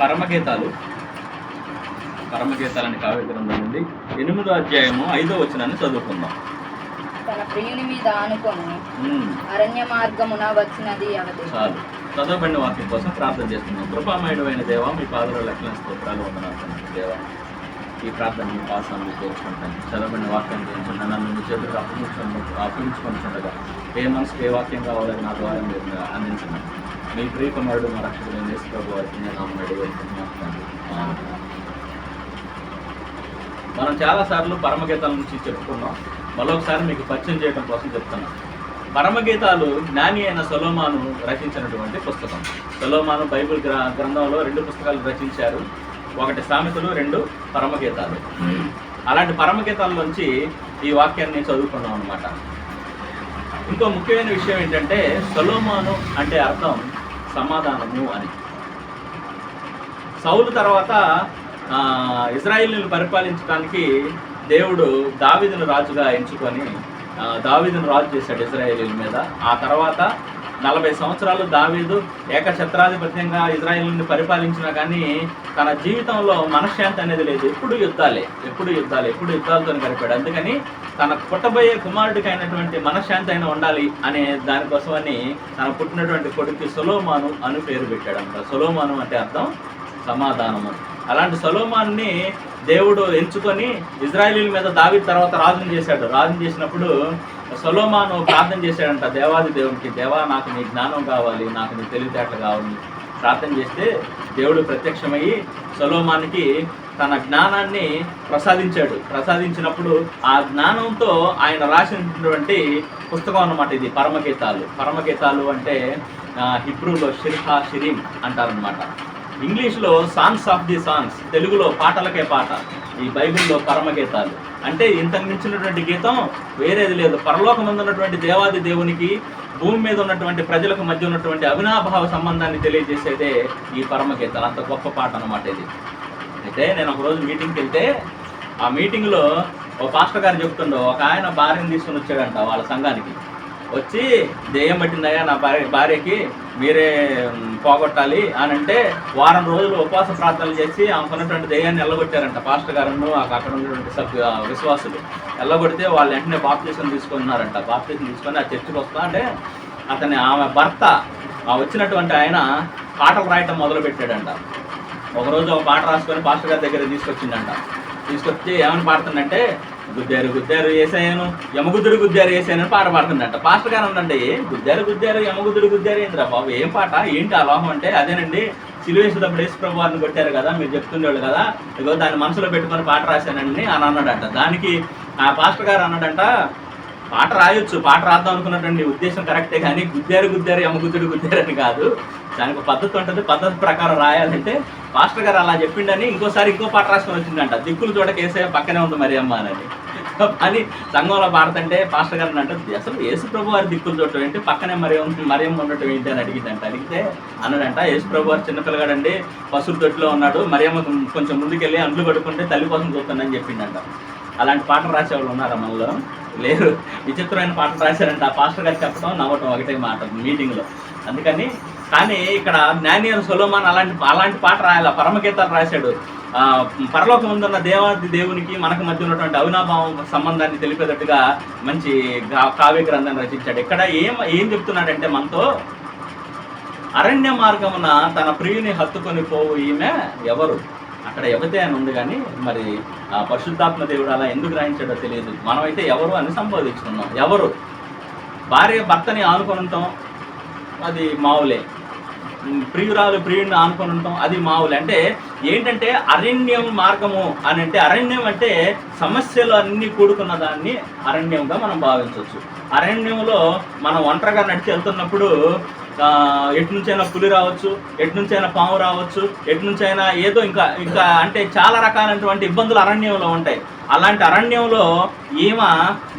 పరమగీతాలు. పరమగీతాలని కావ్య గ్రంథం నుండి ఎనిమిదో అధ్యాయము ఐదో వచనాన్ని చదువుకుందాం. తన ప్రియుని మీద ఆనుకొని అరణ్య మార్గమున వచ్చినది అవధి. చాలు. చదవబడిన వాక్యం కోసం ప్రార్థన చేస్తున్నాం. కృపామయుడమైన దేవ మీ పాదల లక్షణ స్తోత్రాలు వందనాలు. దేవ ఈ ప్రార్థన మీ పాసాన్ని కోరుకుంటాను చదవబడిన వాక్యం గురించి నన్ను మీ చేతులకు అప్పగించుకుంటుండగా ఏ మనసుకు ఏ వాక్యం కావాలని నా ద్వారా మీరు అందించండి. మీ ప్రియ కుమారుడు మా రక్షకుడు ఏం వారికి నేను నామం మనం చాలాసార్లు పరమగీతాల నుంచి చెప్పుకున్నాం. మరొకసారి మీకు పరిచయం చేయడం కోసం చెప్తున్నాం పరమగీతాలు జ్ఞాని అయిన సొలోమాను రచించినటువంటి పుస్తకం. సొలోమాను బైబిల్ గ్ర గ్రంథంలో రెండు పుస్తకాలు రచించారు. ఒకటి సామెతలు రెండు పరమగీతాలు. అలాంటి పరమగీతాల్లోంచి ఈ వాక్యాన్ని చదువుకున్నాం అనమాట ఇంకో ముఖ్యమైన విషయం ఏంటంటే సొలోమాను అంటే అర్థం సమాధానము అని. సౌలు తర్వాత ఆ, ఇజ్రాయిల్ని పరిపాలించడానికి దేవుడు దావిదును రాజుగా ఎంచుకొని దావిదును రాజు చేశాడు ఇజ్రాయేలీల మీద. ఆ తర్వాత నలభై సంవత్సరాలు దావీదు ఏకఛత్రాధిపత్యంగా ఇజ్రాయిల్ని పరిపాలించినా కానీ తన జీవితంలో మనశ్శాంతి అనేది లేదు. ఎప్పుడు యుద్ధాలే ఎప్పుడు యుద్ధాలు ఎప్పుడు యుద్ధాలతో గడిపాడు. అందుకని తన పుట్టబోయే కుమారుడికి అయినటువంటి మనశ్శాంతి అయినా ఉండాలి అనే దానికోసమని తన పుట్టినటువంటి కొడుకు సొలోమాను అని పేరు పెట్టాడంట సొలోమాను అంటే అర్థం సమాధానము. అలాంటి సొలోమాన్ని దేవుడు ఎంచుకొని ఇజ్రాయిలీల మీద దావి తర్వాత రాజుని చేశాడు. రాజుని చేసినప్పుడు సొలోమాను ప్రార్థన చేశాడంట దేవాది దేవునికి దేవా నాకు నీ జ్ఞానం కావాలి నాకు నీ తెలివితేటలు కావాలి. ప్రార్థన చేస్తే దేవుడు ప్రత్యక్షమయ్యి సొలోమానికి తన జ్ఞానాన్ని ప్రసాదించాడు. ప్రసాదించినప్పుడు ఆ జ్ఞానంతో ఆయన రాసినటువంటి పుస్తకం అన్నమాట ఇది పరమగీతాలు. పరమగీతాలు అంటే హిబ్రూలో షిర్హా షిరీం అంటారనమాట ఇంగ్లీష్లో సాంగ్స్ ఆఫ్ ది సాంగ్స్ తెలుగులో పాటలకే పాట ఈ బైబిల్లో పరమగీతాలు. అంటే ఇంతకు మించినటువంటి గీతం వేరేది లేదు. పరలోకమందు ఉన్నటువంటి దేవాది దేవునికి భూమి మీద ఉన్నటువంటి ప్రజలకు మధ్య ఉన్నటువంటి అవినాభావ సంబంధాన్ని తెలియజేసేదే ఈ పరమగీతాలు అంత గొప్ప పాట అనమాట ఇది. అయితే నేను ఒక రోజు మీటింగ్కి వెళ్తే ఆ మీటింగ్లో ఓ పాస్టర్ గారు చెప్తుండో ఒక ఆయన భార్యను తీసుకుని వచ్చాడంట వాళ్ళ సంఘానికి. వచ్చి దెయ్యం పట్టిందయ్యా నా భార్య భార్యకి మీరే పోగొట్టాలి అని అంటే వారం రోజులు ఉపవాస ప్రార్థనలు చేసి ఆమెకున్నటువంటి దెయ్యాన్ని ఎల్లగొట్టారంట. పాస్టర్ గారును అక్కడ ఉన్నటువంటి సభ్యు విశ్వాసులు. ఎల్లగొడితే వాళ్ళు వెంటనే బాప్తీసం తీసుకున్నారంట. బాప్తీసం తీసుకొని ఆ చర్చికి వస్తా అంటే అతని ఆమె భర్త ఆ వచ్చినటువంటి ఆయన పాటలు రాయటం మొదలుపెట్టాడంట. ఒకరోజు ఒక పాట రాసుకొని పాస్టర్ గారి దగ్గర తీసుకొచ్చిందంట. తీసుకొచ్చి ఏమని పాడుతుందంటే గుద్దారు గుద్దారు వేసాను యమగుద్దుడు గుద్దారు వేసాను పాట పాడుతుందంట. పాస్టర్ గారు ఉందండి గుద్దారు గుద్దారు యమగుద్దుడు గుద్దారు ఏంద్రా బాబు? ఏం పాట? ఏంటి అలోహం అంటే అదేనండి సిలువేసేటప్పుడు యేసు ప్రభు వారిని కొట్టారు కదా మీరు చెప్తుండేవాళ్ళు కదా ఇగో దాన్ని మనసులో పెట్టుకొని పాట రాశానండి అని అన్నాడంట. దానికి ఆ పాస్టర్ గారు అన్నాడంట పాట రాయొచ్చు పాట రాద్దాం అనుకున్నటువంటి ఉద్దేశం కరెక్టే కానీ గుద్దారు గుద్దారు యమగుద్దుడు గుద్దారు అని కాదు. దానికి ఒక పద్ధతి ఉంటుంది పద్ధతి ప్రకారం రాయాలంటే మాస్టర్ గారు అలా చెప్పిండని ఇంకోసారి ఇంకో పాట రాసుకొని వచ్చిందంట. దిక్కులు చూడ వేసే పక్కనే ఉంది మరి అమ్మ అని. అని సంఘంలో పాడుతుంటే పాస్టర్ గారు అంటే అసలు యేసు ప్రభు వారి దిక్కులు చూడటం ఏంటి? పక్కనే మరి మరి ఉండటం ఏంటి? అని అడిగిందంట. అడిగితే అన్నాడంట యేసు ప్రభు వారు చిన్నపిల్లగాడండి పశువుల తొట్టిలో ఉన్నాడు మరియమ్మ కొంచెం ముందుకెళ్ళి అండ్లు కడుక్కుంటే తల్లి కోసం చూస్తుందని చెప్పిండంట అలాంటి పాటలు రాసేవాళ్ళు ఉన్నారా మనలో? లేరు. విచిత్రమైన పాటలు రాశారంట. ఆ పాస్టర్ గారు చెప్పడం నవ్వటం ఒకటే మాట మీటింగ్లో. అందుకని కానీ ఇక్కడ జ్ఞాని సొలోమాన్ అలాంటి అలాంటి పాట రాయాల? పరమగీతాలు రాశాడు. ఆ, పరలోకం ముందున్న దేవాది దేవునికి మనకు మధ్య ఉన్నటువంటి అవినాభావం సంబంధాన్ని తెలిపేటట్టుగా మంచి కావ్య గ్రంథాన్ని రచించాడు. ఇక్కడ ఏం ఏం చెప్తున్నాడంటే మనతో అరణ్య మార్గమున తన ప్రియుని హత్తుకొని పోవు ఈమె ఎవరు? అక్కడ ఎవతే అని ఉంది కానీ మరి ఆ పరిశుద్ధాత్మ దేవుడు అలా ఎందుకు రాయించాడో తెలియదు. మనమైతే ఎవరు అని సంబోధించుకున్నాం ఎవరు? భార్య భర్తని ఆనుకొని ఉంటాం అది మావులే. ప్రియురాలు ప్రియుడిని ఆనుకొని ఉంటాం అది మావులే. అంటే ఏంటంటే అరణ్యం మార్గము అని అంటే అరణ్యం అంటే సమస్యలు అన్నీ కూడుకున్న దాన్ని అరణ్యంగా మనం భావించవచ్చు. అరణ్యంలో మనం ఒంటరిగా నడిచి వెళ్తున్నప్పుడు ఎటు నుంచైనా పులి రావచ్చు ఎటు నుంచైనా పాము రావచ్చు ఎటు నుంచైనా ఏదో ఇంకా ఇంకా అంటే చాలా రకాలైనటువంటి ఇబ్బందులు అరణ్యంలో ఉంటాయి. అలాంటి అరణ్యంలో ఈమె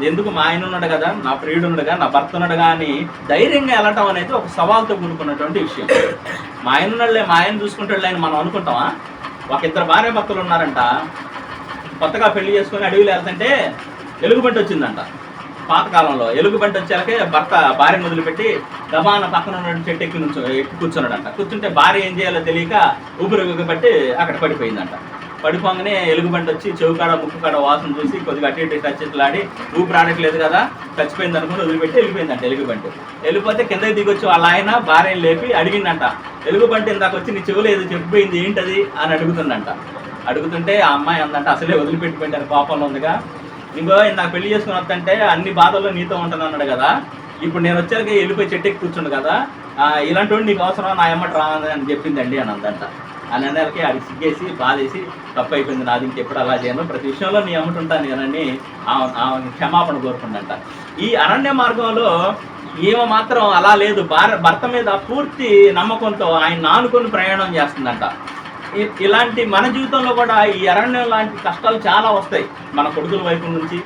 ఎందుకు మా ఆయన ఉన్నాడు కదా నా ప్రియుడు ఉన్నాడు కదా నా భర్త ఉన్నాడు అని ధైర్యంగా వెళ్ళటం అనేది ఒక సవాల్తో కూడుకున్నటువంటి విషయం. మా ఆయన ఉన్నాడులే మా ఆయన చూసుకుంటాడులే అని మనం అనుకుంటామా? ఒక ఇద్దరు భార్య భర్తలు ఉన్నారంట కొత్తగా పెళ్ళి చేసుకొని అడవిలో వెళ్తుంటే ఎలుగుబంటి వచ్చిందంట. పాతకాలంలో ఎలుగుబంటి వచ్చాకే భర్త భార్యను వదిలిపెట్టి దబాన పక్కన ఉన్న చెట్టు ఎక్కి నుంచి ఎక్కి కూర్చున్నాడంట. కూర్చుంటే భార్య ఏం చేయాలో తెలియక ఊపిరి అక్కడ పడిపోయిందంట. పడిపోగానే ఎలుగుబంటి వచ్చి చెవు కాడ ముక్కు కాడ వాసన చూసి కొద్దిగా అటు ఇటు టచ్లాడి ఊపిరి ఆడట్లేదు కదా చచ్చిపోయింది అనుకుని వదిలిపెట్టి వెళ్ళిపోయిందంట ఎలుగుబంటి వెళ్ళిపోతే కిందకి దిగొచ్చి వాళ్ళ ఆయన భార్యను లేపి అడిగిందంట. ఎలుగుబంటి ఇందాక వచ్చి నీ చెవులు ఏదో చెప్పిపోయింది ఏంటది? అని అడుగుతుందంట. అడుగుతుంటే ఆ అమ్మాయి అందంట అసలే వదిలిపెట్టి పెట్టారు కోపంలో ఉందిగా. ఇంకో నాకు పెళ్ళి చేసుకుని వస్తుంటే అన్ని బాధల్లో నీతో ఉంటాను అన్నాడు కదా. ఇప్పుడు నేను వచ్చాక వెళ్ళిపోయి చెట్టు ఎక్కి కూర్చుండు కదా. ఇలాంటి నీకు అవసరం నా ఎమ్మటి రా అని చెప్పిందండి అని అందంట. అని నెలకి అది సిగ్గేసి బాధేసి తప్పు అయిపోయింది నాది ఇంకెప్పుడు అలా చేయను. ప్రతి విషయంలో నీ అమ్మటి ఉంటాను నేనని ఆమె ఆమె క్షమాపణ కోరుకుందంట. ఈ అరణ్య మార్గంలో ఈమె మాత్రం అలా లేదు. భార్య భర్త మీద పూర్తి నమ్మకంతో ఆయన ఆనుకొని ప్రయాణం చేస్తుందంట. ఇలాంటి మన జీవితంలో కూడా ఈ అరణ్యం లాంటి కష్టాలు చాలా వస్తాయి. మన కొడుకుల వైపు నుంచి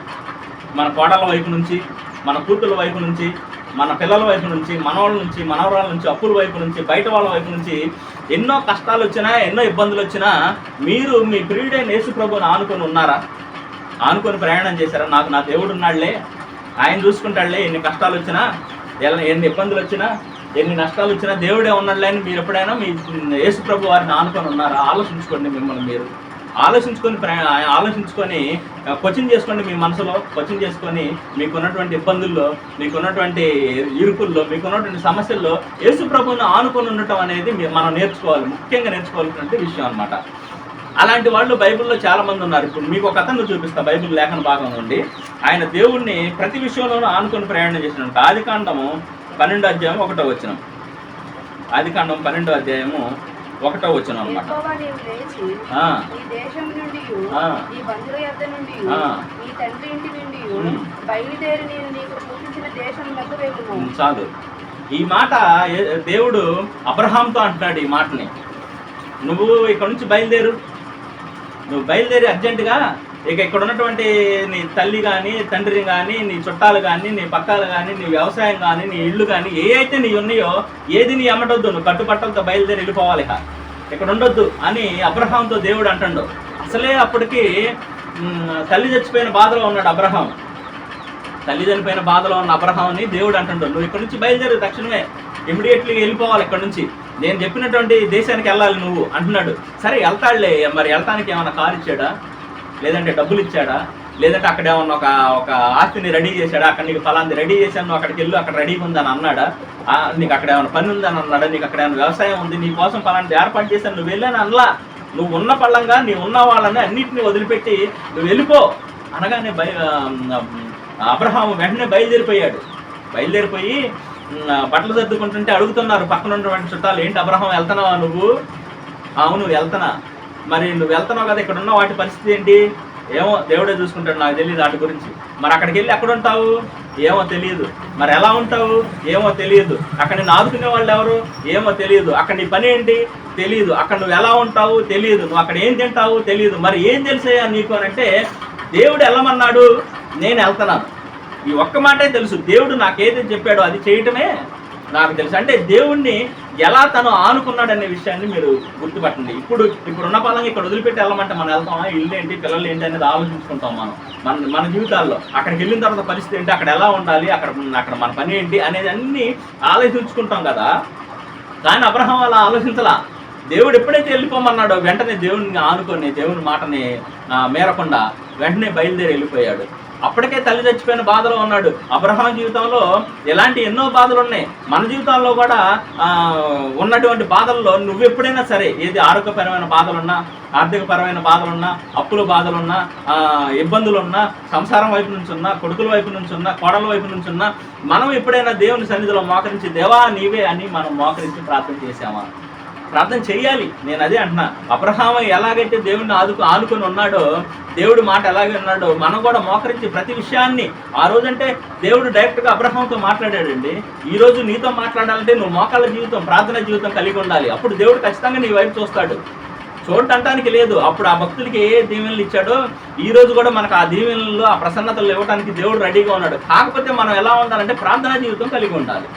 మన కోడల వైపు నుంచి మన కూతుళ్ళ వైపు నుంచి మన పిల్లల వైపు నుంచి మనవాళ్ళ నుంచి మనవరాల నుంచి అప్పుల వైపు నుంచి బయట వాళ్ళ వైపు నుంచి ఎన్నో కష్టాలు వచ్చినా ఎన్నో ఇబ్బందులు వచ్చినా మీరు మీ ప్రియుడైన యేసు ప్రభుని ఆనుకొని ఉన్నారా? ఆనుకొని ప్రయాణం చేశారా? నాకు నా దేవుడు ఉన్నాడులే ఆయన చూసుకుంటాడులే ఎన్ని కష్టాలు వచ్చినా ఎలా ఎన్ని ఇబ్బందులు వచ్చినా ఎన్ని నష్టాలు వచ్చినా దేవుడే ఉన్నాడులే మీరు ఎప్పుడైనా మీ యేసు ప్రభు వారిని ఆనుకొని ఉన్నారా? ఆలోచించుకోండి మిమ్మల్ని మీరు. ఆలోచించుకొని ఆలోచించుకొని క్వశ్చన్ చేసుకోండి మీ మనసులో క్వశ్చన్ చేసుకొని మీకున్నటువంటి ఇబ్బందుల్లో మీకున్నటువంటి ఇరుకుల్లో మీకున్నటువంటి సమస్యల్లో యేసు ఆనుకొని ఉండటం అనేది మీ- మనం నేర్చుకోవాలి ముఖ్యంగా నేర్చుకోవాల్సినటువంటి విషయం అనమాట అలాంటి వాళ్ళు బైబిల్లో చాలా మంది ఉన్నారు. ఇప్పుడు మీకు ఒక అతను చూపిస్తా బైబిల్ లేఖన భాగం నుండి. ఆయన దేవుణ్ణి ప్రతి విషయంలోనూ ఆనుకొని ప్రయాణం చేసినట్టు. ఆది కాండము పన్నెండో అధ్యాయం ఒకటో వచ్చిన ఆది కాండం పన్నెండో అధ్యాయము ఒకటో వచ్చిన అనమాట చాలు. ఈ మాట దేవుడు అబ్రహాంతో అంటున్నాడు ఈ మాటని. నువ్వు ఇక్కడ నుంచి బయలుదేరు. నువ్వు బయలుదేరి అర్జెంటుగా ఇక ఇక్కడ ఉన్నటువంటి నీ తల్లి కానీ తండ్రి కానీ నీ చుట్టాలు కానీ నీ పక్కాలు కానీ నీ వ్యవసాయం కానీ నీ ఇల్లు కానీ ఏ అయితే నీ ఉన్నాయో ఏది నీ అమ్మటొద్దు. నువ్వు కట్టుబట్టలతో బయలుదేరి వెళ్ళిపోవాలి ఇక. ఇక్కడ ఉండొద్దు అని అబ్రహాంతో దేవుడు అంటుండు. అసలే అప్పటికి తల్లి చచ్చిపోయిన బాధలో ఉన్నాడు అబ్రహాం. తల్లి చనిపోయిన బాధలో ఉన్న అబ్రహాంని దేవుడు అంటుండు. నువ్వు ఇక్కడ నుంచి బయలుదేరు తక్షణమే. ఇమీడియట్లీ వెళ్ళిపోవాలి ఇక్కడ నుంచి. నేను చెప్పినటువంటి దేశానికి వెళ్ళాలి నువ్వు అంటున్నాడు. సరే వెళ్తాడులే. మరి వెళ్తానికి ఏమైనా కారు ఇచ్చాడా? లేదంటే డబ్బులు ఇచ్చాడా? లేదంటే అక్కడ ఏమన్నా ఒక ఒక ఆస్తిని రెడీ చేశాడా? అక్కడ నీకు ఫలాంది రెడీ చేశాను నువ్వు అక్కడికి వెళ్ళు అక్కడ రెడీ ఉందని అన్నాడా? నీకు అక్కడ ఏమైనా పని ఉందని అన్నాడా? నీకు అక్కడ ఏమైనా వ్యవసాయం ఉంది నీ కోసం ఫలాంటి ఏర్పాటు చేశాను నువ్వు వెళ్ళాను అనలా. నువ్వు ఉన్న పళ్ళంగా నీ ఉన్న వాళ్ళని అన్నిటిని వదిలిపెట్టి నువ్వు వెళ్ళిపో అనగానే బయ అబ్రహాము వెంటనే బయలుదేరిపోయాడు. బయలుదేరిపోయి బట్టలు సర్దుకుంటుంటే అడుగుతున్నారు పక్కన ఉన్నటువంటి చుట్టాలు ఏంటి అబ్రహం వెళ్తున్నావా నువ్వు? అవును వెళ్తున్నా. మరి నువ్వు వెళ్తున్నావు కదా ఇక్కడ ఉన్న వాటి పరిస్థితి ఏంటి? ఏమో దేవుడే చూసుకుంటాడు నాకు తెలియదు వాటి గురించి. మరి అక్కడికి వెళ్ళి ఎక్కడ ఉంటావు? ఏమో తెలియదు మరి ఎలా ఉంటావు? ఏమో తెలియదు అక్కడ నేను ఆదుకునే వాళ్ళు ఎవరు? ఏమో తెలియదు అక్కడ నీ పని ఏంటి? తెలియదు అక్కడ నువ్వు ఎలా ఉంటావు? తెలియదు నువ్వు అక్కడ ఏం తింటావు? తెలియదు మరి ఏం తెలిసాయా నీకు అని అంటే దేవుడు వెళ్ళమన్నాడు నేను వెళ్తున్నాను. ఈ ఒక్క మాటే తెలుసు. దేవుడు నాకేది చెప్పాడో అది చేయటమే నాకు తెలుసు. అంటే దేవుణ్ణి ఎలా తను ఆనుకున్నాడనే విషయాన్ని మీరు గుర్తుపట్టండి. ఇప్పుడు ఇప్పుడు ఉన్న పాలంగా ఇక్కడ వదిలిపెట్టి వెళ్ళమంటే మనం వెళ్తామా? ఇల్లు ఏంటి పిల్లలు ఏంటి అనేది ఆలోచించుకుంటాం మనం. మన మన జీవితాల్లో. అక్కడికి వెళ్ళిన తర్వాత పరిస్థితి ఏంటి అక్కడ ఎలా ఉండాలి అక్కడ అక్కడ మన పని ఏంటి అనేది అన్ని ఆలోచించుకుంటాం కదా. కానీ అబ్రహం అలా ఆలోచించలా. దేవుడు ఎప్పుడైతే వెళ్ళిపోమన్నాడో వెంటనే దేవుడిని ఆనుకొని దేవుని మాటని మేరకుండా వెంటనే బయలుదేరి వెళ్ళిపోయాడు. అప్పటికే తల్లి చచ్చిపోయిన బాధలో ఉన్నాడు. అబ్రహాం జీవితంలో ఎలాంటి ఎన్నో బాధలు ఉన్నాయి. మన జీవితాల్లో కూడా ఉన్నటువంటి బాధల్లో నువ్వు ఎప్పుడైనా సరే ఏది ఆరోగ్యపరమైన బాధలున్నా ఆర్థికపరమైన బాధలున్నా అప్పుల బాధలున్నా ఇబ్బందులున్నా సంసారం వైపు నుంచి ఉన్నా కొడుకుల వైపు నుంచి ఉన్నా కోడల వైపు నుంచి ఉన్నా మనం ఎప్పుడైనా దేవుని సన్నిధిలో మోకరించి దేవా నీవే అని మనం మోకరించి ప్రార్థన చేసామా ప్రార్థన చేయాలి. నేను అదే అంటున్నా. అబ్రహామ ఎలాగైతే దేవుడిని ఆదుకు ఆనుకొని ఉన్నాడో దేవుడు మాట ఎలాగే ఉన్నాడో మనం కూడా మోకరించి ప్రతి విషయాన్ని ఆ రోజంటే దేవుడు డైరెక్ట్గా అబ్రహాంతో మాట్లాడాడండి. ఈ రోజు నీతో మాట్లాడాలంటే నువ్వు మోకాళ్ళ జీవితం ప్రార్థన జీవితం కలిగి ఉండాలి. అప్పుడు దేవుడు ఖచ్చితంగా నీ వైపు చూస్తాడు. చూడటానికి లేదు. అప్పుడు ఆ భక్తులకి ఏ దీవెనలు ఇచ్చాడో ఈ రోజు కూడా మనకు ఆ దీవెనలు ఆ ప్రసన్నతలు ఇవ్వడానికి దేవుడు రెడీగా ఉన్నాడు. కాకపోతే మనం ఎలా ఉండాలంటే ప్రార్థనా జీవితం కలిగి ఉండాలి.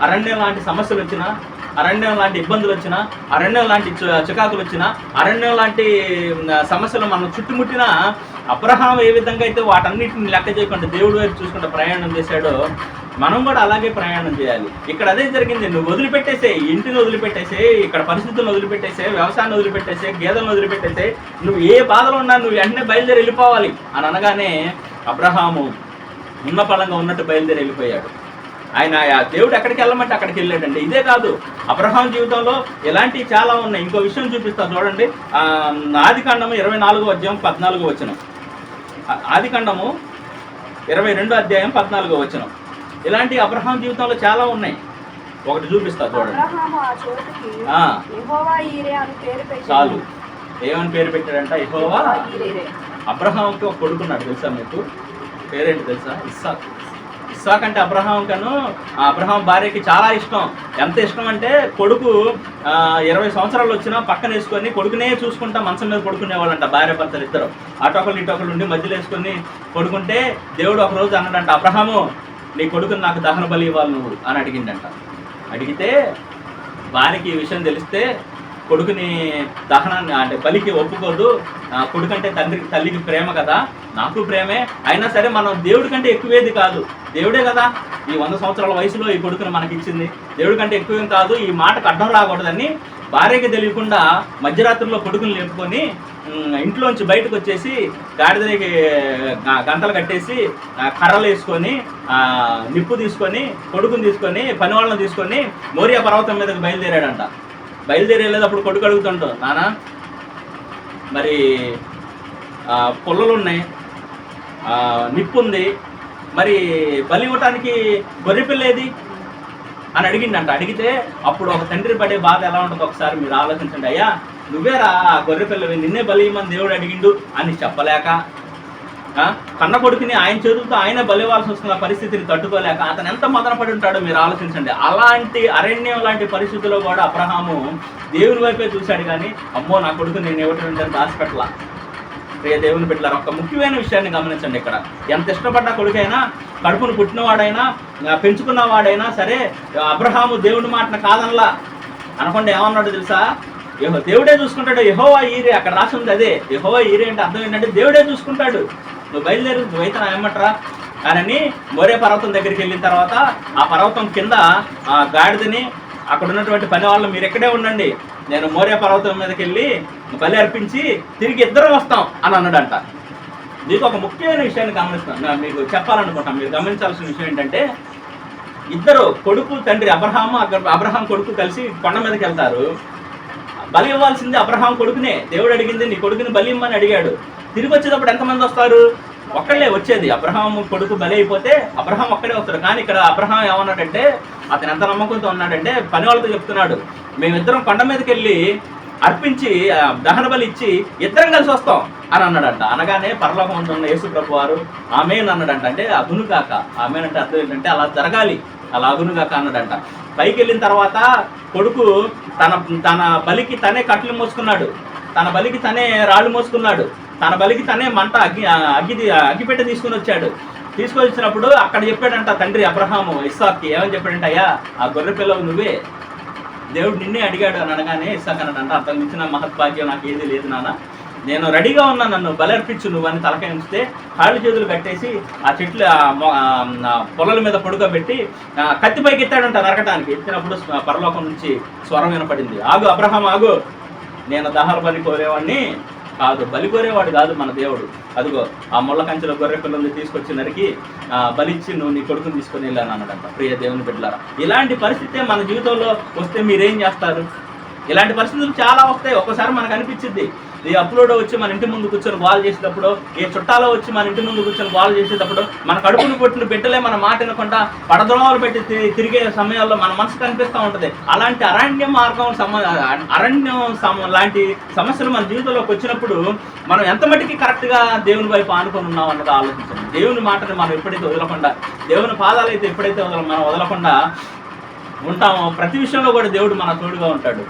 అరణ్యం లాంటి సమస్యలు వచ్చినా అరణ్యం లాంటి ఇబ్బందులు వచ్చినా అరణ్యం లాంటి చికాకులు వచ్చినా అరణ్యం లాంటి సమస్యలు మనం చుట్టుముట్టినా అబ్రహాం ఏ విధంగా అయితే వాటన్నిటిని లెక్క చేయకుండా దేవుడి వైపు చూసుకుంటూ ప్రయాణం చేశాడో మనం కూడా అలాగే ప్రయాణం చేయాలి. ఇక్కడ అదే జరిగింది. నువ్వు వదిలిపెట్టేసే ఇంటిని వదిలిపెట్టేసే ఇక్కడ పరిస్థితులను వదిలిపెట్టేసే వ్యవసాయాన్ని వదిలిపెట్టేసే గేదెలను వదిలిపెట్టేసే నువ్వు ఏ బాధలో ఉన్నా నువ్వు వెంటనే బయలుదేరి వెళ్ళిపోవాలి అని అనగానే అబ్రహాము ఉన్న పలంగా ఉన్నట్టు బయలుదేరి వెళ్ళిపోయాడు. ఆయన ఆ దేవుడు ఎక్కడికి వెళ్ళమంటే అక్కడికి వెళ్ళాడండి. ఇదే కాదు అబ్రహాం జీవితంలో ఇలాంటివి చాలా ఉన్నాయి. ఇంకో విషయం చూపిస్తా చూడండి. ఆది కాండము ఇరవై నాలుగో అధ్యాయం పద్నాలుగో వచనం. ఆది కాండము ఇరవై రెండో అధ్యాయం పద్నాలుగో వచనం. ఇలాంటి అబ్రహాం జీవితంలో చాలా ఉన్నాయి. ఒకటి చూపిస్తా చూడండి. చాలు. ఏమని పేరు పెట్టాడంట? ఇహోవా. అబ్రహాంకి ఒక కొడుకున్నాడు తెలుసా మీకు? పేరేంటి తెలుసా? ఇస్సాక్. ఇస్సాక్ అంటే అబ్రహాం కను. ఆ అబ్రహాం భార్యకి చాలా ఇష్టం. ఎంత ఇష్టం అంటే కొడుకు ఇరవై సంవత్సరాలు వచ్చినా పక్కన వేసుకొని కొడుకునే చూసుకుంటా మంచం మీద పడుకునేవాళ్ళంట భార్య భర్తలు ఇద్దరు. అటొకరు ఇటొకరు ఉండి మధ్యలో వేసుకొని పడుకుంటే దేవుడు ఒక రోజు అన్నాడంట అబ్రహాము నీ కొడుకుని నాకు దహన బలి ఇవ్వాలి నువ్వు అని అడిగిందంట అడిగితే భార్యకి ఈ విషయం తెలిస్తే కొడుకుని దహనాన్ని అంటే బలికి ఒప్పుకోదు. ఆ, కొడుకంటే తండ్రికి తల్లికి ప్రేమ కదా. నాకు ప్రేమే. అయినా సరే మనం దేవుడి కంటే ఎక్కువేది కాదు. దేవుడే కదా ఈ వంద సంవత్సరాల వయసులో ఈ కొడుకుని మనకి ఇచ్చింది దేవుడి కంటే ఎక్కువేం కాదు. ఈ మాటకు అడ్డం రాకూడదని భార్యకి తెలియకుండా మధ్యరాత్రిలో కొడుకుని లేపుకొని ఇంట్లోంచి బయటకు వచ్చేసి గాడిదకి గంటలు కట్టేసి కర్రలు వేసుకొని నిప్పు తీసుకొని కొడుకుని తీసుకొని పని వాళ్ళని తీసుకొని మోరియా పర్వతం మీదకి బయలుదేరాడంట. బయలుదేరి వెళ్ళేటప్పుడు కొడుకు అడుగుతుంటాం నానా మరి పొల్లలు ఉన్నాయి నిప్పు ఉంది మరి బలి ఇవ్వటానికి గొర్రెపిల్ల ఏది? అని అడిగిండంట. అడిగితే అప్పుడు ఒక తండ్రి పడే బాధ ఎలా ఉంటుంది ఒకసారి మీరు ఆలోచించండి. అయ్యా నువ్వేరా ఆ గొర్రెపిల్లవి నిన్నే బలి ఇవ్వమని దేవుడు అడిగిండు అని చెప్పలేక కన్న కొడుకుని ఆయన చేతులతో ఆయన బలివ్వాల్సి వస్తున్న పరిస్థితిని తట్టుకోలేక అతను ఎంత మదనపడి ఉంటాడో మీరు ఆలోచించండి. అలాంటి అరణ్యం లాంటి పరిస్థితుల్లో కూడా అబ్రహాము దేవుని వైపే చూశాడు కానీ అమ్మో నా కొడుకు నేను ఇవ్వటం ఏంటని దాచిపెట్టలా. ప్రియ దేవుని బిడ్డలారా ఒక ముఖ్యమైన విషయాన్ని గమనించండి ఇక్కడ. ఎంత ఇష్టపడ్డ కొడుకైనా కడుపును పుట్టినవాడైనా పెంచుకున్నవాడైనా సరే అబ్రహాము దేవుని మాటను కాదనలా. అనకుండా ఏమన్నాడు తెలుసా? దేవుడే చూసుకుంటాడు యహోవా ఈరే. అక్కడ రాసి ఉంది అదే యహోవా ఈరే అంటే అర్థం ఏంటంటే దేవుడే చూసుకుంటాడు. నువ్వు బయలుదేరు నువ్వు నా ఏమంటారా? అని మోరే పర్వతం దగ్గరికి వెళ్ళిన తర్వాత ఆ పర్వతం కింద ఆ గాడిదని అక్కడ ఉన్నటువంటి పని వాళ్ళు మీరు ఎక్కడే ఉండండి. నేను మోరే పర్వతం మీదకి వెళ్ళి బలి అర్పించి తిరిగి ఇద్దరం వస్తాం అని అన్నాడంట. మీకు ఒక ముఖ్యమైన విషయాన్ని గమనిస్తాను. మీకు చెప్పాలనుకుంటాను మీరు గమనించాల్సిన విషయం ఏంటంటే ఇద్దరు కొడుకు తండ్రి అబ్రహాము అగ్ర- అబ్రహాం కొడుకు కలిసి కొండ మీదకి వెళ్తారు. బలి ఇవ్వాల్సింది అబ్రహాం కొడుకునే. దేవుడు అడిగింది నీ కొడుకుని బలి ఇమ్మని అడిగాడు. తిరిగి వచ్చేటప్పుడు ఎంతమంది వస్తారు? ఒక్కళ్ళే వచ్చేది. అబ్రహాం కొడుకు బలి అయిపోతే అబ్రహాం ఒక్కడే వస్తాడు. కానీ ఇక్కడ అబ్రహాం ఏమన్నాడంటే అతను ఎంత నమ్మకంతో ఉన్నాడంటే పని వాళ్ళతో చెప్తున్నాడు. మేమిద్దరం కొండ మీదకి వెళ్ళి అర్పించి దహన బలి ఇచ్చి ఇద్దరం కలిసి వస్తాం. అని అన్నాడంట. అనగానే పరలోకం ఉన్న యేసు ప్రభు వారు ఆమెన్ అన్నాడంట. అంటే అగును కాక. ఆమెన్ అంటే అర్థం ఏంటంటే అలా జరగాలి. అలా అగును కాక అన్నాడంట. పైకి వెళ్ళిన తర్వాత కొడుకు తన తన బలికి తనే కట్లు మోసుకున్నాడు. తన బలికి తనే రాళ్ళు మోసుకున్నాడు. తన బలికి తనే మంట అగ్గి అగ్గి అగ్గిపెట్టె తీసుకుని వచ్చాడు. తీసుకొని వచ్చినప్పుడు అక్కడ చెప్పాడంట తండ్రి అబ్రహాము ఇస్సాక్కి ఏమని చెప్పాడంట అయ్యా ఆ గొర్రె పిల్లవు నువ్వే. దేవుడు నిన్నే అడిగాడు అని అనగానే ఇస్సాక్ అన్నాడంట అతను ఇచ్చిన మహత్భాగ్యం నాకు ఏది లేదు నాన్న. నేను రెడీగా ఉన్నా నన్ను బలర్పించు నువ్వు అని తలకాయ ఉంచితే కాళ్ళు చేతులు కట్టేసి ఆ చెట్లు పొలాల మీద పడుకోబెట్టి కత్తి పైకి ఎత్తాడంట నరకటానికి. ఎత్తినప్పుడు పరలోకం నుంచి స్వరం వినపడింది. ఆగు అబ్రహాం ఆగు. నేను దహన బలి కోరేవాడిని కాదు బలి కోరేవాడు కాదు మన దేవుడు. అదిగో ఆ ముళ్ళ కంచెలో గొర్రె పిల్లల్ని తీసుకొచ్చి నరికి బలిచ్చి నువ్వు నీ కొడుకుని తీసుకొని వెళ్ళాను అన్నాడంట. ప్రియ దేవుని బిడ్డలారా ఇలాంటి పరిస్థితే మన జీవితంలో వస్తే మీరేం చేస్తారు? ఇలాంటి పరిస్థితులు చాలా వస్తాయి. ఒక్కసారి మనకు అనిపించింది ఈ అప్లోడ్ వచ్చి మన ఇంటి ముందు కూర్చొని బాల్ చేసేటప్పుడు ఏ చుట్టాలో వచ్చి మన ఇంటి ముందు కూర్చొని బాల్ చేసేటప్పుడు మన కడుపును కొట్టిన బిడ్డలే మన మాట వినకుండా పడద్రోమలు పెట్టి తిరిగే సమయాల్లో మన మనసు కనిపిస్తూ ఉంటుంది. అలాంటి అరణ్య మార్గం సమ అరణ్యం లాంటి సమస్యలు మన జీవితంలోకి వచ్చినప్పుడు మనం ఎంత మటుకి కరెక్ట్గా దేవుని వైపు ఆనుకొని ఉన్నాం అన్నది ఆలోచించండి. దేవుని మాటని మనం ఎప్పుడైతే వదలకుండా దేవుని పాదాలు అయితే ఎప్పుడైతే వదల మనం వదలకుండా ఉంటామో ప్రతి విషయంలో కూడా దేవుడు మన తోడుగా ఉంటాడు.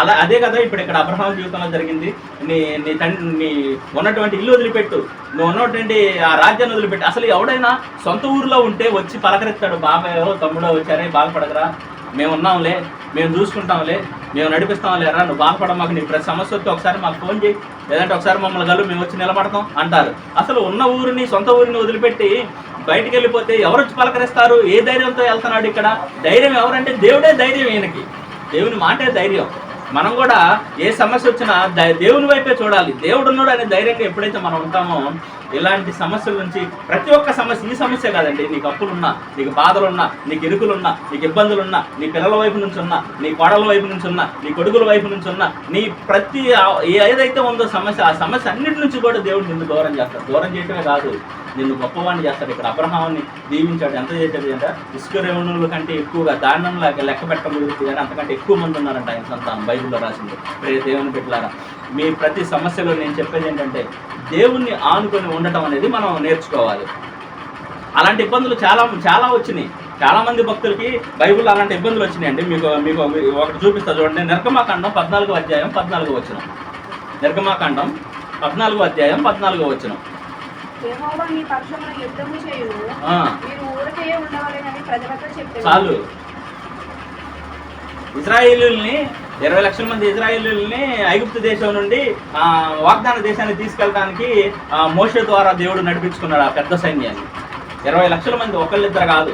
అలా అదే కదా ఇప్పుడు ఇక్కడ అబ్రహాం జీవితంలో జరిగింది. నీ నీ తండ్రి నీ ఉన్నటువంటి ఇల్లు వదిలిపెట్టు. నువ్వు ఉన్నటువంటి ఆ రాజ్యాన్ని వదిలిపెట్టు. అసలు ఎవడైనా సొంత ఊరిలో ఉంటే వచ్చి పలకరిస్తాడు బాబాయో తమ్ముడో వచ్చారే బాగుపడగరా మేము ఉన్నాంలే మేము చూసుకుంటాంలే మేము నడిపిస్తాంలే రా నువ్వు బాధపడ మాకు నీ ప్రతి సమస్య వస్తే ఒకసారి మాకు ఫోన్ చేయి. లేదంటే ఒకసారి మమ్మల్ని కలు మేము వచ్చి నిలబడతాం అంటారు. అసలు ఉన్న ఊరిని సొంత ఊరిని వదిలిపెట్టి బయటికి వెళ్ళిపోతే ఎవరు వచ్చి పలకరిస్తారు? ఏ ధైర్యంతో వెళ్తున్నాడు ఇక్కడ? ధైర్యం ఎవరంటే దేవుడే ధైర్యం ఈయనకి. దేవుని మాటే ధైర్యం. మనం కూడా ఏ సమస్య వచ్చినా దేవుని వైపే చూడాలి. దేవుడు ఉన్నాడు అనే ధైర్యంగా ఎప్పుడైతే మనం ఉంటామో ఇలాంటి సమస్యల నుంచి ప్రతి ఒక్క సమస్య ఈ సమస్య కాదండి. నీకు అప్పులున్నా నీకు బాధలున్నా నీకు ఇరుకులున్నా నీకు ఇబ్బందులున్నా నీ పిల్లల వైపు నుంచి ఉన్నా నీ కోడల వైపు నుంచి ఉన్నా నీ కొడుకుల వైపు నుంచి ఉన్నా నీ ప్రతి ఏదైతే ఉందో సమస్య ఆ సమస్య అన్నిటి నుంచి కూడా దేవుడు నిన్ను దూరం చేస్తాడు. దూరం చేయటమే కాదు. నిన్ను గొప్పవాడిని చేస్తాడు. ఇక్కడ అబ్రహాన్ని దీవించాడు. ఎంత చేశాడు అంటే ఇసుక కంటే ఎక్కువగా దారుణంలా లెక్క పెట్టగలుగుతుంది కానీ అంతకంటే ఎక్కువ మంది ఉన్నారంట ఆయన సంతానం బైబిల్లో రాసింది. ప్రే దేవుని పెట్టారా మీ ప్రతి సమస్యలో నేను చెప్పేది ఏంటంటే దేవుణ్ణి ఆనుకొని ఉండటం అనేది మనం నేర్చుకోవాలి. అలాంటి ఇబ్బందులు చాలా చాలా వచ్చినాయి. చాలా మంది భక్తులకి బైబిల్ అలాంటి ఇబ్బందులు వచ్చినాయండి. మీకు మీకు ఒకటి చూపిస్తా చూడండి. నిర్గమాకాండం పద్నాలుగో అధ్యాయం పద్నాలుగో వచ్చిన నిర్గమాకాండం పద్నాలుగో అధ్యాయం పద్నాలుగో వచ్చిన చాలు. ఇజ్రాయేలుల్ని ఇరవై లక్షల మంది ఇజ్రాయేలుల్ని ఐగుప్తు దేశం నుండి వాగ్దాన దేశాన్ని తీసుకెళ్ళడానికి మోష ద్వారా దేవుడు నడిపించుకున్నాడు ఆ పెద్ద సైన్యాన్ని. ఇరవై లక్షల మంది ఒకళ్ళిద్దరు కాదు.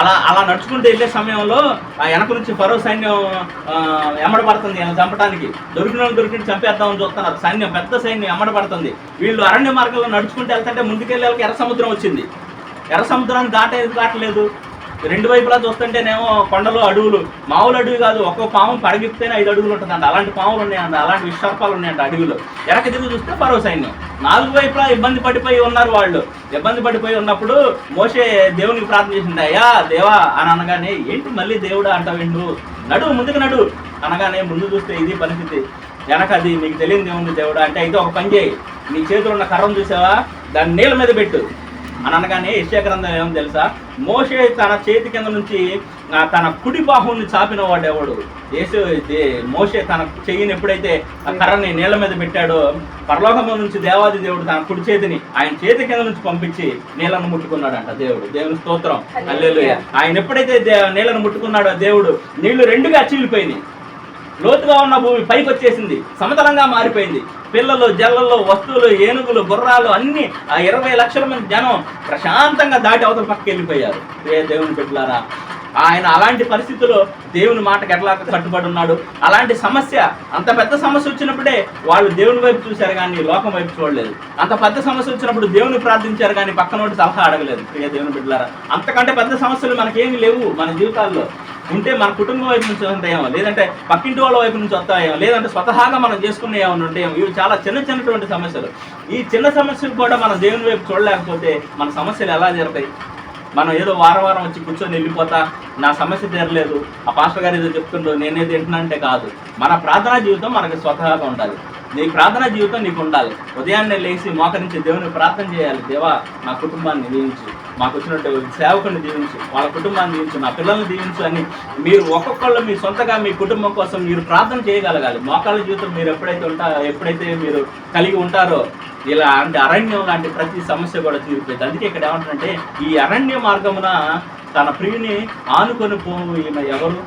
అలా అలా నడుచుకుంటూ వెళ్ళే సమయంలో ఆ వెనక నుంచి ఫరో సైన్యం ఎమ్మడబడుతుంది ఆయన చంపడానికి దొరికిన దొరికిన చంపేద్దామని చూస్తున్నారు. సైన్యం పెద్ద సైన్యం ఎమ్మడబడుతుంది వీళ్ళు అరణ్య మార్గంలో నడుచుకుంటూ వెళ్తుంటే ముందుకెళ్ళే వాళ్ళకి ఎర్ర సముద్రం వచ్చింది. ఎర్ర సముద్రాన్ని దాటేది దాటలేదు. రెండు వైపులా చూస్తుంటేనేమో కొండలు అడవులు మామూలు అడవి కాదు ఒక్కో పాము పడగిస్తేనే ఐదు అడుగులు ఉంటుందంట అలాంటి పాములు ఉన్నాయంట అలాంటి విషర్పాలు ఉన్నాయంట అడవిలో వెనక తిరిగి చూస్తే పరో సైన్యం. నాలుగు వైపులా ఇబ్బంది పడిపోయి ఉన్నారు వాళ్ళు. ఇబ్బంది పడిపోయి ఉన్నప్పుడు మోసే దేవునికి ప్రార్థన చేసింది అయ్యా దేవా అని అనగానే ఏంటి మళ్ళీ దేవుడా అంటావిండు నడు ముందుకు నడు అనగానే ముందు చూస్తే ఇది పరిస్థితి. వెనక అది నీకు తెలియదు దేవుడు దేవుడా? అంటే అయితే ఒక పని చేయి. నీ చేతిలో ఉన్న కర్రం చూసావా? దాన్ని నీళ్ళ మీద పెట్టు. అని అనగానే యెషయా గ్రంథం ఏమో తెలుసా? మోషే తన చేతి కింద నుంచి తన కుడి బాహుని చాపిన వాడు ఎవడు? యేసు మోషే తన చెయ్యిని ఎప్పుడైతే ఆ కర్రని నీళ్ళ మీద పెట్టాడో పరలోకము నుంచి దేవాది దేవుడు తన కుడి చేతిని ఆయన చేతి కింద నుంచి పంపించి నీళ్ళను ముట్టుకున్నాడంట దేవుడు. దేవుని స్తోత్రం. హల్లెలూయా. ఆయన ఎప్పుడైతే నీళ్ళను ముట్టుకున్నాడో దేవుడు నీళ్ళు రెండుగా చీలిపోయినాయి లోతుగా ఉన్న భూమి పైకి వచ్చేసింది. సమతలంగా మారిపోయింది. పిల్లలు జల్లలు వస్తువులు ఏనుగులు గుర్రాలు అన్ని ఆ ఇరవై లక్షల మంది జనం ప్రశాంతంగా దాటి అవతల పక్కకి వెళ్ళిపోయారు. ఏ దేవుని పెట్టారా ఆయన అలాంటి పరిస్థితుల్లో దేవుని మాటకు ఎట్లా కట్టుబడి ఉన్నాడు? అలాంటి సమస్య అంత పెద్ద సమస్య వచ్చినప్పుడే వాళ్ళు దేవుని వైపు చూశారు కానీ లోకం వైపు చూడలేదు. అంత పెద్ద సమస్య వచ్చినప్పుడు దేవుని ప్రార్థించారు కానీ పక్కనోటి సలహా అడగలేదు. ప్రియ దేవుని బిడ్డలారా అంతకంటే పెద్ద సమస్యలు మనకేమి లేవు మన జీవితాల్లో. ఉంటే మన కుటుంబం వైపు నుంచి ఉంటాయేమో లేదంటే పక్కింటి వాళ్ళ వైపు నుంచి వస్తాయేమో లేదంటే స్వతహాగా మనం చేసుకునే ఏమైనా ఉంటాయేమో ఇవి చాలా చిన్న చిన్నటువంటి సమస్యలు. ఈ చిన్న సమస్యలు కూడా మనం దేవుని వైపు చూడలేకపోతే మన సమస్యలు ఎలా జరుగుతాయి? మనం ఏదో వారం వారం వచ్చి కూర్చొని వెళ్ళిపోతా నా సమస్య తీరలేదు ఆ పాస్టర్ గారు ఏదో చెప్తుండ్రు నేనే తింటున్నా అంటే కాదు. మన ప్రార్థనా జీవితం మనకి స్వతహాగా ఉండాలి. నీ ప్రార్థనా జీవితం నీకు ఉండాలి. ఉదయాన్నే లేచి మోకరించి దేవుని ప్రార్థన చేయాలి. దేవా నా కుటుంబాన్ని నియమించు. మాకు వచ్చినట్టు సేవకుని దీవించు వాళ్ళ కుటుంబాన్ని దీవించు నా పిల్లల్ని దీవించు అని మీరు ఒక్కొక్కళ్ళు మీ సొంతగా మీ కుటుంబం కోసం మీరు ప్రార్థన చేయగలగాలి. మోకాళ్ళ జీవితం మీరు ఎప్పుడైతే ఉంటా ఎప్పుడైతే మీరు కలిగి ఉంటారో ఇలా అంటే అరణ్యం లాంటి ప్రతి సమస్య కూడా తీరిపోయింది. అందుకే ఇక్కడ ఏమంటారంటే ఈ అరణ్య మార్గమున తన ప్రియుని ఆనుకొని పోవు ఈమె ఎవరు?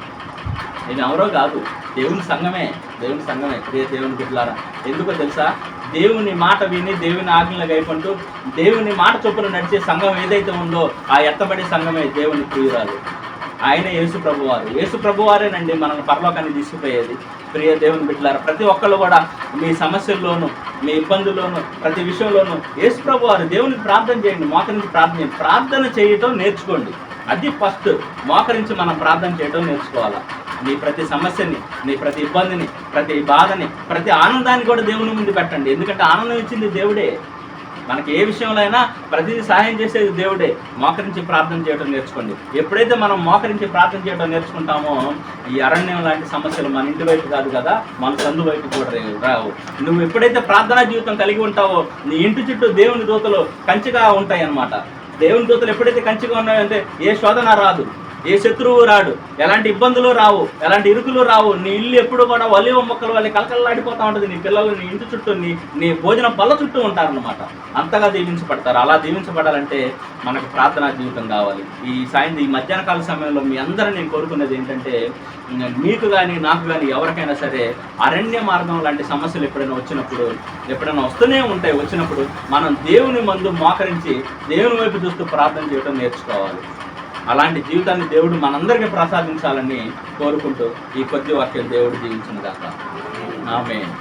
ఈమె ఎవరో కాదు. దేవుని సంఘమే దేవుని సంఘమే. ప్రియ దేవుని బిడ్డలారా ఎందుకో తెలుసా? దేవుని మాట విని దేవుని ఆజ్ఞలు గైపంటూ దేవుని మాట చొప్పున నడిచే సంఘం ఏదైతే ఉందో ఆ ఎత్తబడే సంఘమే దేవుని ప్రియురాలు. ఆయన యేసు ప్రభువారు. యేసు ప్రభువారేనండి మనల్ని పరలోకాన్ని తీసుకుపోయేది. ప్రియ దేవుని బిడ్డలారు ప్రతి ఒక్కళ్ళు కూడా మీ సమస్యల్లోనూ మీ ఇబ్బందుల్లోనూ ప్రతి విషయంలోనూ యేసు ప్రభువారు దేవునికి ప్రార్థన చేయండి మోకరించి ప్రార్థన చేయండి. ప్రార్థన చేయటం నేర్చుకోండి. అది ఫస్ట్. మోకరించి మనం ప్రార్థన చేయటం నేర్చుకోవాలా? నీ ప్రతి సమస్యని నీ ప్రతి ఇబ్బందిని ప్రతి బాధని ప్రతి ఆనందాన్ని కూడా దేవుని ముందు పెట్టండి. ఎందుకంటే ఆనందం ఇచ్చింది దేవుడే. మనకి ఏ విషయంలో అయినా ప్రతిదీ సహాయం చేసేది దేవుడే. మోకరించి ప్రార్థన చేయడం నేర్చుకోండి. ఎప్పుడైతే మనం మోకరించి ప్రార్థన చేయడం నేర్చుకుంటామో ఈ అరణ్యం లాంటి సమస్యలు మన ఇంటి వైపు కాదు కదా మన సందు వైపు కూడా రావు. నువ్వు ఎప్పుడైతే ప్రార్థనా జీవితం కలిగి ఉంటావో నీ ఇంటి చుట్టూ దేవుని దూతలు కంచిగా ఉంటాయి అన్నమాట దేవుని దూతలు ఎప్పుడైతే కంచిగా ఉన్నాయంటే ఏ శోధన రాదు. ఏ శత్రువు రాడు. ఎలాంటి ఇబ్బందులు రావు. ఎలాంటి ఇరుకులు రావు. నీ ఇల్లు ఎప్పుడు కూడా వలివ మొక్కలు వాళ్ళ కలకలలాడిపోతూ ఉంటుంది. నీ పిల్లలు నీ ఇంటి చుట్టూ నీ నీ భోజనం పళ్ళ చుట్టూ ఉంటారన్నమాట. అంతగా దీవించబడతారు. అలా దీవించబడాలంటే మనకు ప్రార్థనా జీవితం కావాలి. ఈ సాయంత్రం ఈ మధ్యాహ్న కాల సమయంలో మీ అందరూ నేను కోరుకునేది ఏంటంటే మీకు కానీ నాకు కానీ ఎవరికైనా సరే అరణ్య మార్గం లాంటి సమస్యలు ఎప్పుడైనా వచ్చినప్పుడు ఎప్పుడైనా వస్తూనే ఉంటాయి. వచ్చినప్పుడు మనం దేవుని మందు మోకరించి దేవుని వైపు చూస్తూ ప్రార్థన చేయడం నేర్చుకోవాలి. అలాంటి జీవితాన్ని దేవుడు మనందరికీ ప్రసాదించాలని కోరుకుంటూ ఈ కొద్ది వాక్యం దేవుడు జీవించిన దాకా. ఆమె